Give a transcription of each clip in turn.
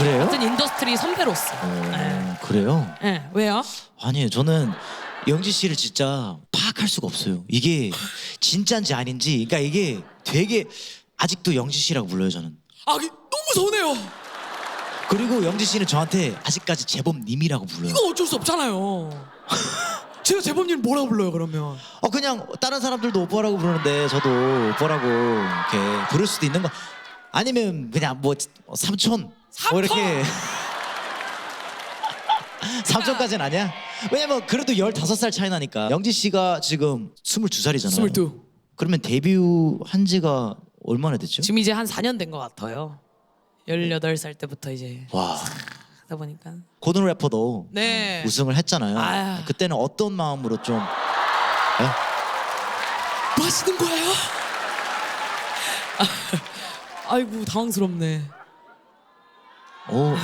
그래요? 같은 인더스트리 선배로서. 어, 네. 그래요? 네, 왜요? 아니에요. 저는 영지 씨를 진짜 파악할 수가 없어요. 이게 진짜인지 아닌지. 그러니까 이게 되게 아직도 영지 씨라고 불러요 저는. 아, 이게 너무 서운해요. 그리고 영지 씨는 저한테 아직까지 재범님이라고 불러요. 이거 어쩔 수 없잖아요. 제가 재범님 뭐라고 불러요 그러면? 어 그냥 다른 사람들도 오빠라고 부르는데 저도 오빠라고 이렇게 부를 수도 있는 거. 아니면 그냥 뭐 삼촌 뭐 삼촌! 이렇게 삼촌까지는 아니야? 왜냐면 그래도 15살 차이 나니까 영지 씨가 지금 22살이잖아요 22. 그러면 데뷔한 지가 얼마나 됐죠? 지금 이제 한 4년 된 것 같아요. 18살 때부터 이제 와 하다 보니까. 고든 래퍼도 네. 우승을 했잖아요 아유. 그때는 어떤 마음으로 좀 예? 뭐 하시는 거예요? 아이고 당황스럽네. 오,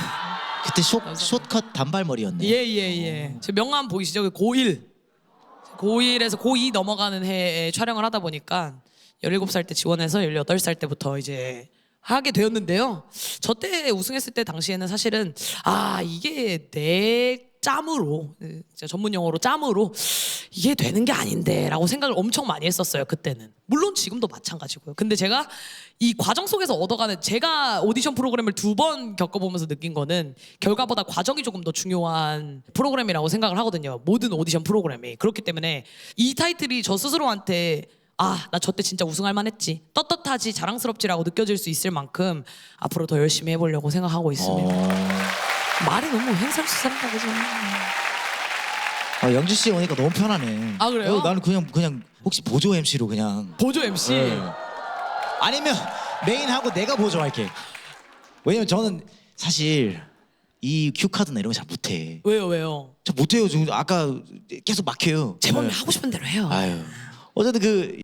그때 숏, 숏컷 단발머리였네 예 예 예. 제 명함 보이시죠? 그 고1. 고1에서 고2 넘어가는 해에 촬영을 하다 보니까 17살 때 지원해서 18살 때부터 이제 하게 되었는데요. 저 때 우승했을 때 당시에는 사실은 아 이게 내 짬으로 진짜 전문 용어로 짬으로 이게 되는 게 아닌데라고 생각을 엄청 많이 했었어요 그때는 물론 지금도 마찬가지고요 근데 제가 이 과정 속에서 얻어가는 제가 오디션 프로그램을 두 번 겪어보면서 느낀 거는 결과보다 과정이 조금 더 중요한 프로그램이라고 생각을 하거든요 모든 오디션 프로그램이 그렇기 때문에 이 타이틀이 저 스스로한테 아, 나 저 때 진짜 우승할 만했지. 떳떳하지, 자랑스럽지라고 느껴질 수 있을 만큼 앞으로 더 열심히 해보려고 생각하고 있습니다. 어... 말이 너무 행설수설하다 그죠? 아, 영지 씨 오니까 너무 편하네 아, 그래요? 어, 나는 그냥 그냥 혹시 보조 MC로 그냥 보조 MC. 네. 아니면 메인 하고 내가 보조할게 왜냐면 저는 사실 이 큐 카드나 이런 거 잘 못해 왜요, 왜요? 저 못해요 지금 아까 계속 막혀요 재범이 네. 하고 싶은 대로 해요. 아유 어쨌든 그